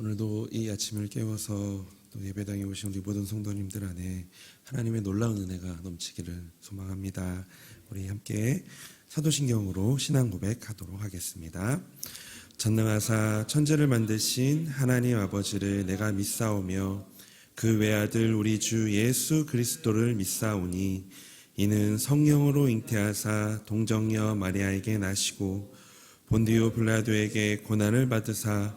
오늘도 이 아침을 깨워서 또 예배당에 오신 우리 모든 성도님들 안에 하나님의 놀라운 은혜가 넘치기를 소망합니다. 우리 함께 사도신경으로 신앙 고백하도록 하겠습니다. 전능하사 천지를 만드신 하나님 아버지를 내가 믿사오며 그 외아들 우리 주 예수 그리스도를 믿사오니 이는 성령으로 잉태하사 동정녀 마리아에게 나시고 본디오 빌라도에게 고난을 받으사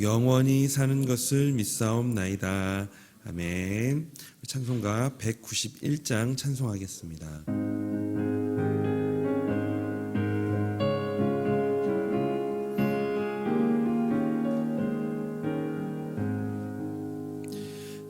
영원히 사는 것을 믿사옵나이다. 아멘. 찬송가 191장 찬송하겠습니다.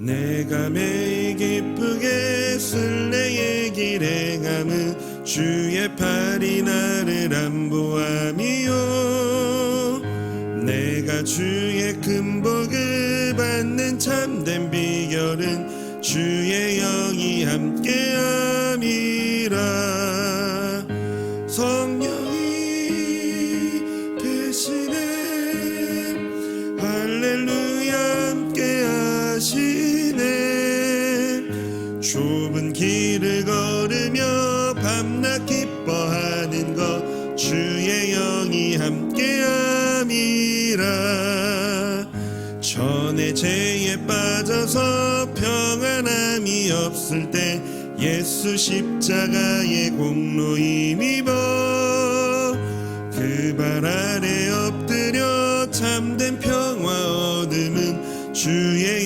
내가 매일 기쁘게 쓸 내의 길에 감은 주의 팔이 나를 안보함이요 내가 주의 큰 복을 받는 참된 비결은 주의 영이 함께함이라. 성령이 계시네. 할렐루야 함께 하시네. 좁은 길을 걸으며 밤낮 기뻐하는 것 주의 영이 함께함이라 빠져서 평안함이 없을 때 예수 십자가의 공로 힘입어 그 발 아래 엎드려 참된 평화 얻음은 주의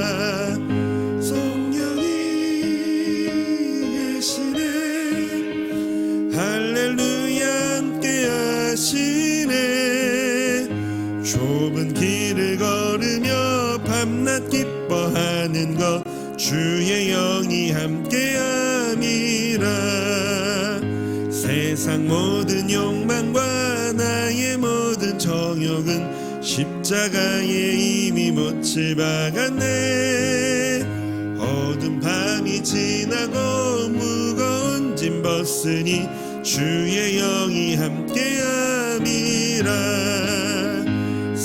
좁은 길을 걸으며 밤낮 기뻐하는 것 주의 영이 함께함이라. 세상 모든 욕망과 나의 모든 정욕은 십자가에 이미 못을 박았네. 어둠 밤이 지나고 무거운 짐 벗으니 주의 영이 함께함이라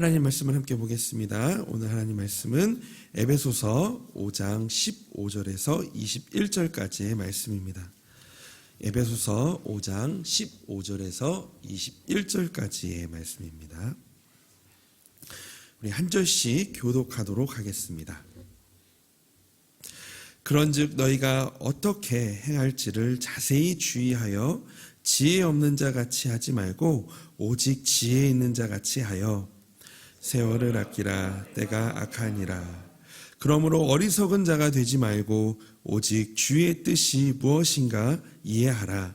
하나님 말씀을 함께 보겠습니다. 오늘 하나님 말씀은 에베소서 5장 15절에서 21절까지의 말씀입니다. 에베소서 5장 15절에서 21절까지의 말씀입니다. 우리 한 절씩 교독하도록 하겠습니다. 그런즉 너희가 어떻게 행할지를 자세히 주의하여 지혜 없는 자 같이 하지 말고 오직 지혜 있는 자 같이 하여 세월을 아끼라 때가 악하니라. 그러므로 어리석은 자가 되지 말고 오직 주의 뜻이 무엇인가 이해하라.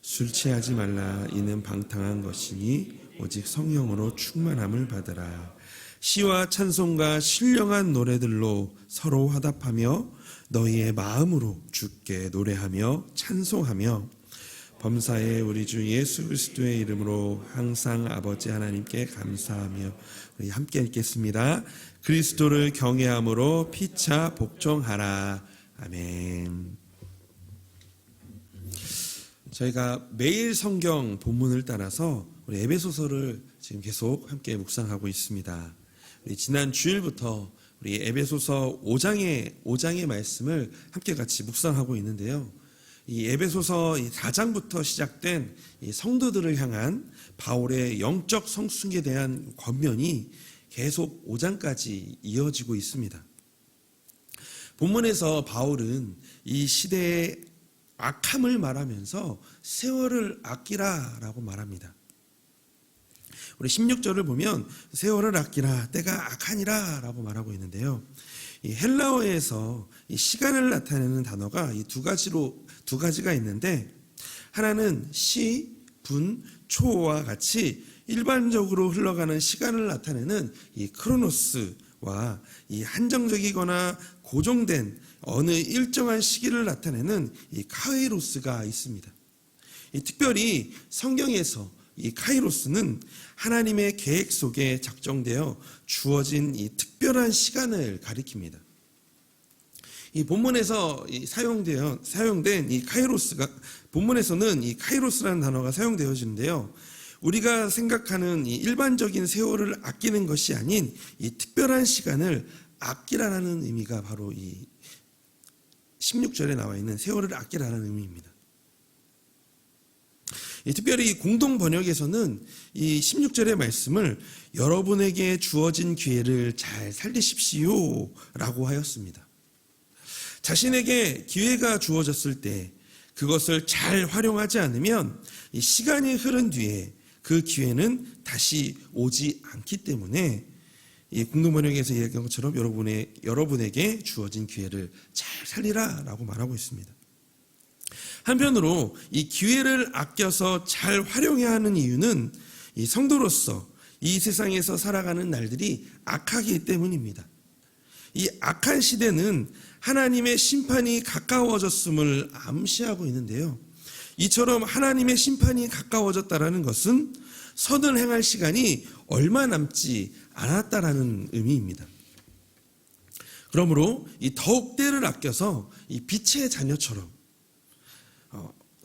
술 취하지 말라 이는 방탕한 것이니 오직 성령으로 충만함을 받으라. 시와 찬송과 신령한 노래들로 서로 화답하며 너희의 마음으로 주께 노래하며 찬송하며 범사에 우리 주 예수 그리스도의 이름으로 항상 아버지 하나님께 감사하며 함께 읽겠습니다. 그리스도를 경외함으로 피차 복종하라. 아멘. 저희가 매일 성경 본문을 따라서 우리 에베소서를 지금 계속 함께 묵상하고 있습니다. 우리 지난 주일부터 우리 에베소서 5장의 5장의 말씀을 함께 같이 묵상하고 있는데요. 이 에베소서 4장부터 시작된 이 성도들을 향한 바울의 영적 성숙에 대한 권면이 계속 5장까지 이어지고 있습니다. 본문에서 바울은 이 시대의 악함을 말하면서 세월을 아끼라라고 말합니다. 우리 16절을 보면 세월을 아끼라 때가 악하니라라고 말하고 있는데요. 이 헬라어에서 이 시간을 나타내는 단어가 이 두 가지로 두 가지가 있는데 하나는 시, 분, 초와 같이 일반적으로 흘러가는 시간을 나타내는 이 크로노스와 이 한정적이거나 고정된 어느 일정한 시기를 나타내는 이 카이로스가 있습니다. 이 특별히 성경에서 이 카이로스는 하나님의 계획 속에 작정되어 주어진 이 특별한 시간을 가리킵니다. 이 본문에서 이 사용되어 사용된 이 카이로스가 본문에서는 이 카이로스라는 단어가 사용되어지는데요. 우리가 생각하는 이 일반적인 세월을 아끼는 것이 아닌 이 특별한 시간을 아끼라는 의미가 바로 이 16절에 나와 있는 세월을 아끼라는 의미입니다. 특별히 공동 번역에서는 이 16절의 말씀을 여러분에게 주어진 기회를 잘 살리십시오 라고 하였습니다. 자신에게 기회가 주어졌을 때 그것을 잘 활용하지 않으면 시간이 흐른 뒤에 그 기회는 다시 오지 않기 때문에 이 공동 번역에서 얘기한 것처럼 여러분의, 여러분에게 주어진 기회를 잘 살리라 라고 말하고 있습니다. 한편으로 이 기회를 아껴서 잘 활용해야 하는 이유는 이 성도로서 이 세상에서 살아가는 날들이 악하기 때문입니다. 이 악한 시대는 하나님의 심판이 가까워졌음을 암시하고 있는데요. 이처럼 하나님의 심판이 가까워졌다라는 것은 선을 행할 시간이 얼마 남지 않았다라는 의미입니다. 그러므로 이 더욱 때를 아껴서 이 빛의 자녀처럼 어,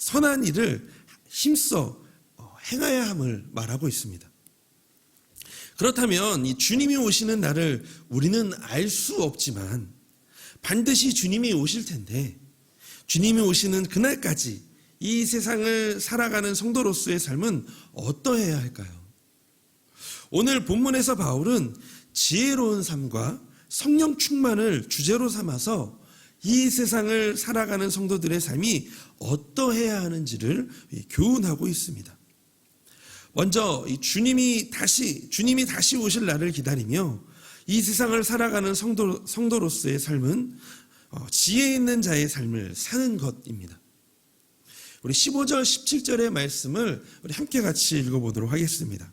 선한 일을 힘써 어, 행해야 함을 말하고 있습니다. 그렇다면 이 주님이 오시는 날을 우리는 알 수 없지만 반드시 주님이 오실 텐데 주님이 오시는 그날까지 이 세상을 살아가는 성도로서의 삶은 어떠해야 할까요? 오늘 본문에서 바울은 지혜로운 삶과 성령 충만을 주제로 삼아서 이 세상을 살아가는 성도들의 삶이 어떠해야 하는지를 교훈하고 있습니다. 먼저 주님이 다시 주님이 다시 오실 날을 기다리며 이 세상을 살아가는 성도 성도로서의 삶은 어, 지혜 있는 자의 삶을 사는 것입니다. 우리 15절 17절의 말씀을 우리 함께 같이 읽어보도록 하겠습니다.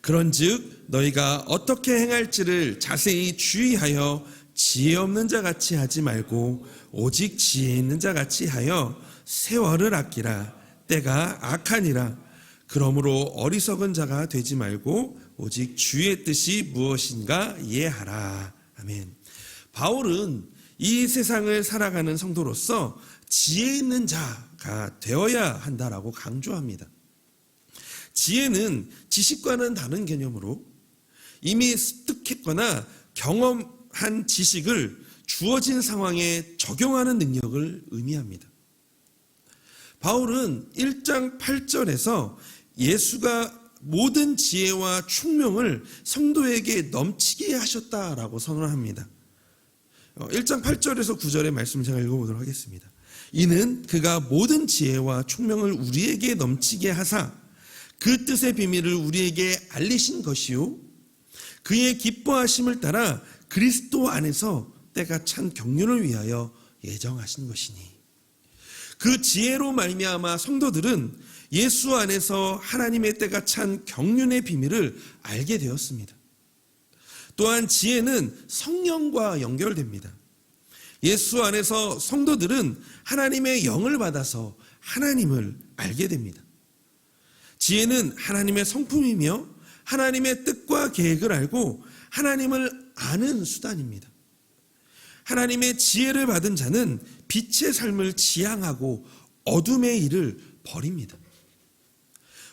그런즉 너희가 어떻게 행할지를 자세히 주의하여 지혜 없는 자 같이 하지 말고 오직 지혜 있는 자 같이 하여 세월을 아끼라 때가 악하니라 그러므로 어리석은 자가 되지 말고 오직 주의 뜻이 무엇인가 이해하라 아멘. 바울은 이 세상을 살아가는 성도로서 지혜 있는 자가 되어야 한다라고 강조합니다. 지혜는 지식과는 다른 개념으로 이미 습득했거나 경험 한 지식을 주어진 상황에 적용하는 능력을 의미합니다. 바울은 1장 8절에서 예수가 모든 지혜와 총명을 성도에게 넘치게 하셨다라고 선언합니다. 1장 8절에서 9절의 말씀을 제가 읽어보도록 하겠습니다. 이는 그가 모든 지혜와 총명을 우리에게 넘치게 하사 그 뜻의 비밀을 우리에게 알리신 것이요 그의 기뻐하심을 따라 그리스도 안에서 때가 찬 경륜을 위하여 예정하신 것이니 그 지혜로 말미암아 성도들은 예수 안에서 하나님의 때가 찬 경륜의 비밀을 알게 되었습니다. 또한 지혜는 성령과 연결됩니다. 예수 안에서 성도들은 하나님의 영을 받아서 하나님을 알게 됩니다. 지혜는 하나님의 성품이며 하나님의 뜻과 계획을 알고 하나님을 아는 수단입니다. 하나님의 지혜를 받은 자는 빛의 삶을 지향하고 어둠의 일을 버립니다.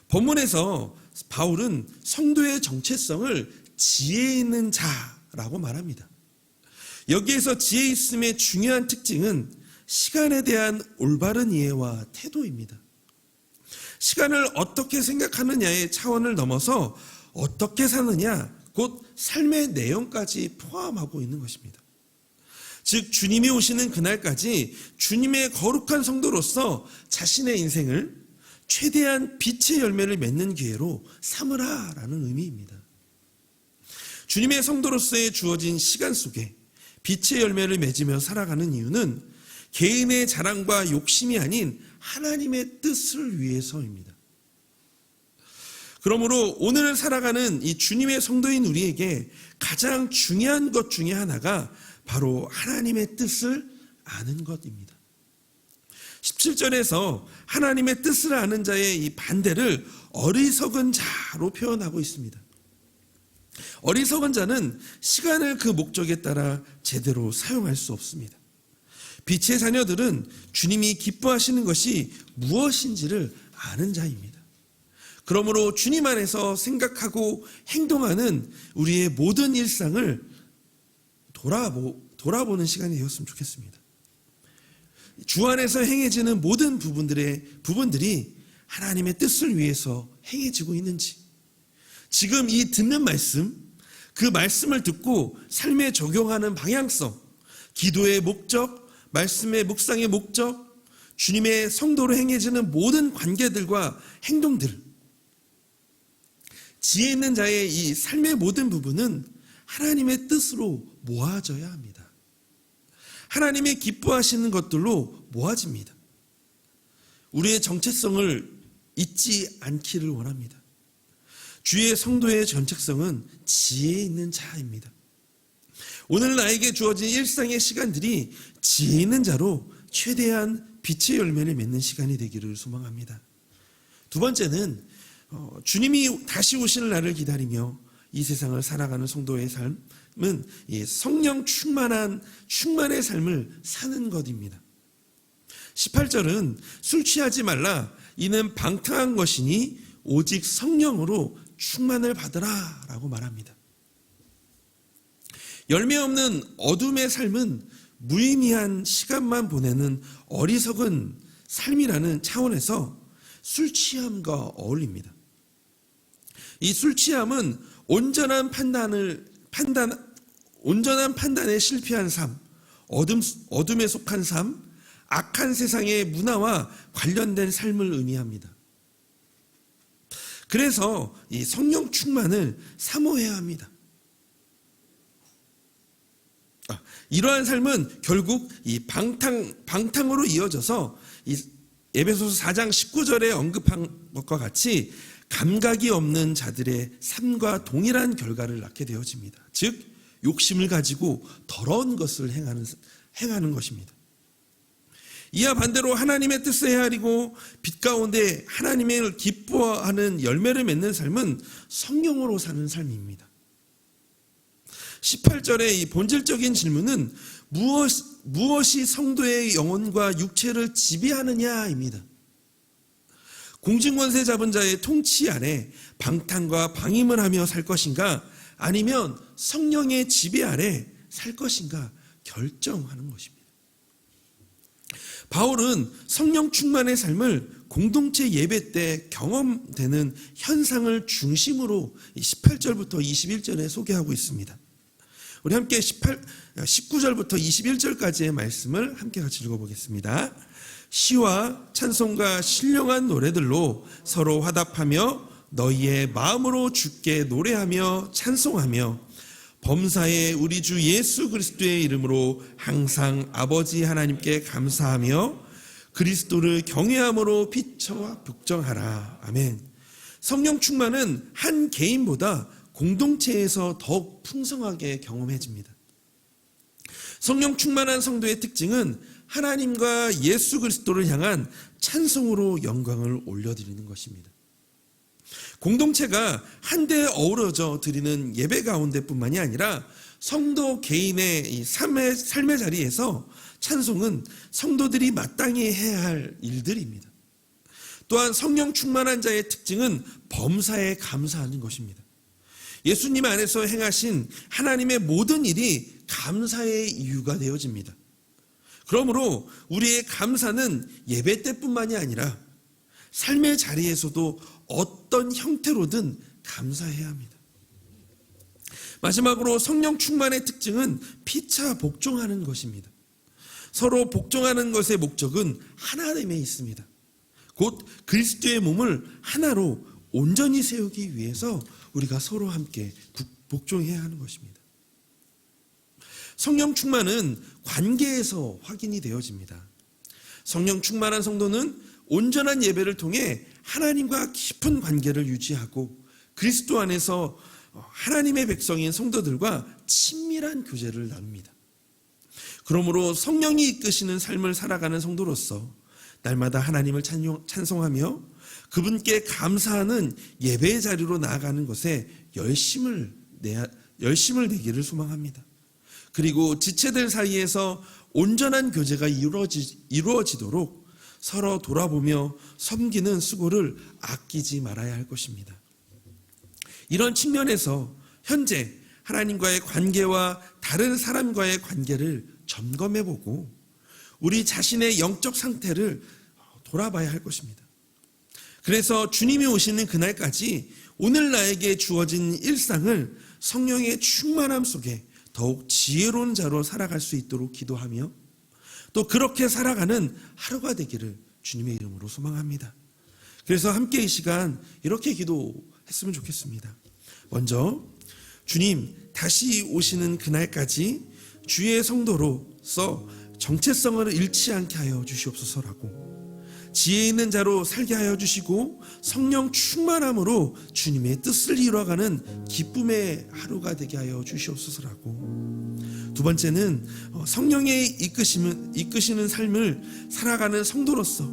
본문에서 바울은 성도의 정체성을 지혜 있는 자라고 말합니다. 여기에서 지혜 있음의 중요한 특징은 시간에 대한 올바른 이해와 태도입니다. 시간을 어떻게 생각하느냐의 차원을 넘어서 어떻게 사느냐, 곧 삶의 내용까지 포함하고 있는 것입니다. 즉, 주님이 오시는 그날까지 주님의 거룩한 성도로서 자신의 인생을 최대한 빛의 열매를 맺는 기회로 삼으라 라는 의미입니다. 주님의 성도로서의 주어진 시간 속에 빛의 열매를 맺으며 살아가는 이유는 개인의 자랑과 욕심이 아닌 하나님의 뜻을 위해서입니다. 그러므로 오늘 살아가는 이 주님의 성도인 우리에게 가장 중요한 것 중에 하나가 바로 하나님의 뜻을 아는 것입니다. 17절에서 하나님의 뜻을 아는 자의 이 반대를 어리석은 자로 표현하고 있습니다. 어리석은 자는 시간을 그 목적에 따라 제대로 사용할 수 없습니다. 빛의 자녀들은 주님이 기뻐하시는 것이 무엇인지를 아는 자입니다. 그러므로 주님 안에서 생각하고 행동하는 우리의 모든 일상을 돌아보, 돌아보는 시간이 되었으면 좋겠습니다. 주 안에서 행해지는 모든 부분들의 부분들이 하나님의 뜻을 위해서 행해지고 있는지, 지금 이 듣는 말씀, 그 말씀을 듣고 삶에 적용하는 방향성, 기도의 목적, 말씀의 묵상의 목적, 주님의 성도로 행해지는 모든 관계들과 행동들, 지혜 있는 자의 이 삶의 모든 부분은 하나님의 뜻으로 모아져야 합니다. 하나님의 기뻐하시는 것들로 모아집니다. 우리의 정체성을 잊지 않기를 원합니다. 주의 성도의 정체성은 지혜 있는 자입니다. 오늘 나에게 주어진 일상의 시간들이 지혜 있는 자로 최대한 빛의 열매를 맺는 시간이 되기를 소망합니다. 두 번째는 어, 주님이 다시 오실 날을 기다리며 이 세상을 살아가는 성도의 삶은 성령 충만한 충만의 삶을 사는 것입니다. 18절은 술 취하지 말라 이는 방탕한 것이니 오직 성령으로 충만을 받으라라고 말합니다. 열매 없는 어둠의 삶은 무의미한 시간만 보내는 어리석은 삶이라는 차원에서 술 취함과 어울립니다. 이 술 취함은 온전한 판단을 판단 온전한 판단에 실패한 삶, 어둠 어둠에 속한 삶, 악한 세상의 문화와 관련된 삶을 의미합니다. 그래서 이 성령 충만을 사모해야 합니다. 아, 이러한 삶은 결국 이 방탕 방탕으로 이어져서 이 에베소서 4장 19절에 언급한 것과 같이 감각이 없는 자들의 삶과 동일한 결과를 낳게 되어집니다. 즉 욕심을 가지고 더러운 것을 행하는 행하는 것입니다. 이와 반대로 하나님의 뜻을 헤아리고 빛 가운데 하나님을 기뻐하는 열매를 맺는 삶은 성령으로 사는 삶입니다. 18절의 이 본질적인 질문은 무엇, 무엇이 성도의 영혼과 육체를 지배하느냐입니다. 공진권세 잡은 자의 통치 아래 방탕과 방임을 하며 살 것인가 아니면 성령의 지배 아래 살 것인가 결정하는 것입니다. 바울은 성령 충만의 삶을 공동체 예배 때 경험되는 현상을 중심으로 18절부터 21절에 소개하고 있습니다. 우리 함께 18, 19절부터 21절까지의 말씀을 함께 같이 읽어보겠습니다. 시와 찬송과 신령한 노래들로 서로 화답하며 너희의 마음으로 주께 노래하며 찬송하며 범사의 우리 주 예수 그리스도의 이름으로 항상 아버지 하나님께 감사하며 그리스도를 경외함으로 피처와 복정하라. 아멘. 성령 충만은 한 개인보다 공동체에서 더욱 풍성하게 경험해집니다. 성령 충만한 성도의 특징은 하나님과 예수 그리스도를 향한 찬송으로 영광을 올려드리는 것입니다. 공동체가 한데 어우러져 드리는 예배 가운데뿐만이 아니라 성도 개인의 이 삶의, 삶의 자리에서 찬송은 성도들이 마땅히 해야 할 일들입니다. 또한 성령 충만한 자의 특징은 범사에 감사하는 것입니다. 예수님 안에서 행하신 하나님의 모든 일이 감사의 이유가 되어집니다. 그러므로 우리의 감사는 예배 때뿐만이 아니라 삶의 자리에서도 어떤 형태로든 감사해야 합니다. 마지막으로 성령 충만의 특징은 피차 복종하는 것입니다. 서로 복종하는 것의 목적은 하나됨에 있습니다. 곧 그리스도의 몸을 하나로 온전히 세우기 위해서 우리가 서로 함께 복종해야 하는 것입니다. 성령 충만은 관계에서 확인이 되어집니다. 성령 충만한 성도는 온전한 예배를 통해 하나님과 깊은 관계를 유지하고 그리스도 안에서 하나님의 백성인 성도들과 친밀한 교제를 나눕니다. 그러므로 성령이 이끄시는 삶을 살아가는 성도로서 날마다 하나님을 찬송하며 그분께 감사하는 예배의 자리로 나아가는 것에 열심을 내 열심을 내기를 소망합니다. 그리고 지체들 사이에서 온전한 교제가 이루어지, 이루어지도록 서로 돌아보며 섬기는 수고를 아끼지 말아야 할 것입니다. 이런 측면에서 현재 하나님과의 관계와 다른 사람과의 관계를 점검해 보고 우리 자신의 영적 상태를 돌아봐야 할 것입니다. 그래서 주님이 오시는 그날까지 오늘 나에게 주어진 일상을 성령의 충만함 속에 더욱 지혜로운 자로 살아갈 수 있도록 기도하며 또 그렇게 살아가는 하루가 되기를 주님의 이름으로 소망합니다. 그래서 함께 이 시간 이렇게 기도했으면 좋겠습니다. 먼저 주님 다시 오시는 그날까지 주의 성도로서 정체성을 잃지 않게 하여 주시옵소서라고 지혜 있는 자로 살게 하여 주시고 성령 충만함으로 주님의 뜻을 이루어가는 기쁨의 하루가 되게 하여 주시옵소서라고. 두 번째는 어, 성령의 이끄시는, 이끄시는 삶을 살아가는 성도로서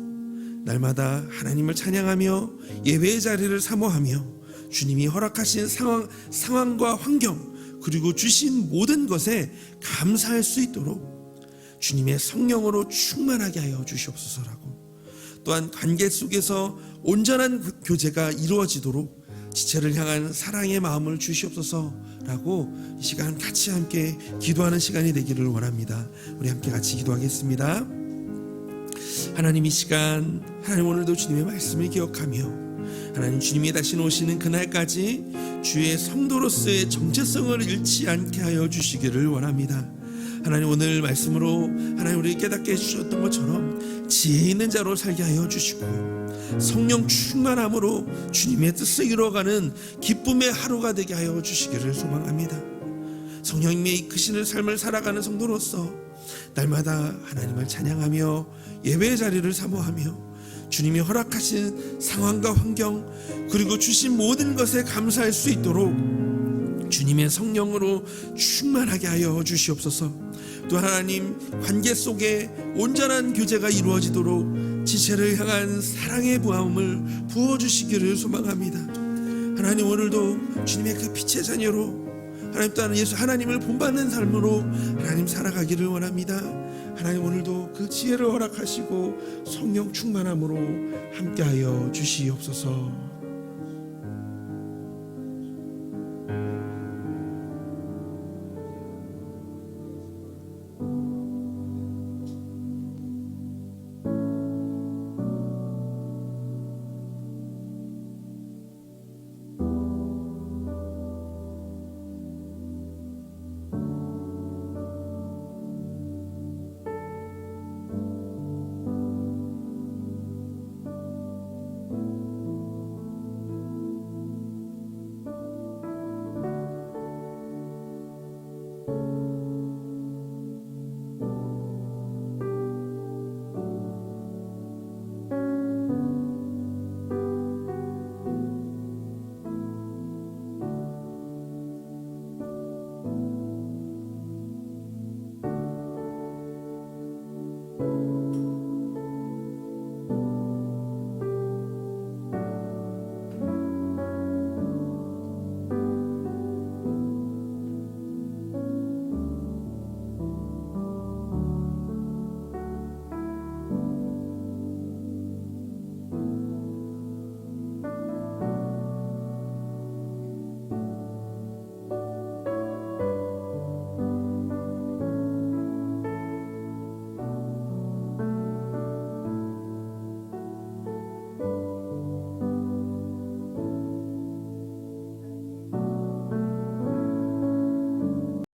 날마다 하나님을 찬양하며 예배의 자리를 사모하며 주님이 허락하신 상황, 상황과 환경 그리고 주신 모든 것에 감사할 수 있도록 주님의 성령으로 충만하게 하여 주시옵소서라고 또한 관계 속에서 온전한 교제가 이루어지도록 지체를 향한 사랑의 마음을 주시옵소서라고 이 시간 같이 함께 기도하는 시간이 되기를 원합니다. 우리 함께 같이 기도하겠습니다. 하나님 이 시간 하나님 오늘도 주님의 말씀을 기억하며 하나님 주님이 다시 오시는 그날까지 주의 성도로서의 정체성을 잃지 않게 하여 주시기를 원합니다. 하나님 오늘 말씀으로 하나님 우리 깨닫게 해주셨던 것처럼 지혜 있는 자로 살게 하여 주시고 성령 충만함으로 주님의 뜻을 이루어가는 기쁨의 하루가 되게 하여 주시기를 소망합니다. 성령님의 이끄시는 삶을 살아가는 성도로서 날마다 하나님을 찬양하며 예배의 자리를 사모하며 주님이 허락하신 상황과 환경 그리고 주신 모든 것에 감사할 수 있도록 주님의 성령으로 충만하게 하여 주시옵소서. 또 하나님 관계 속에 온전한 교제가 이루어지도록 지체를 향한 사랑의 부함을 부어 주시기를 소망합니다. 하나님 오늘도 주님의 그 빛의 자녀로 하나님 또한 예수 하나님을 본받는 삶으로 하나님 살아가기를 원합니다. 하나님 오늘도 그 지혜를 허락하시고 성령 충만함으로 함께하여 주시옵소서.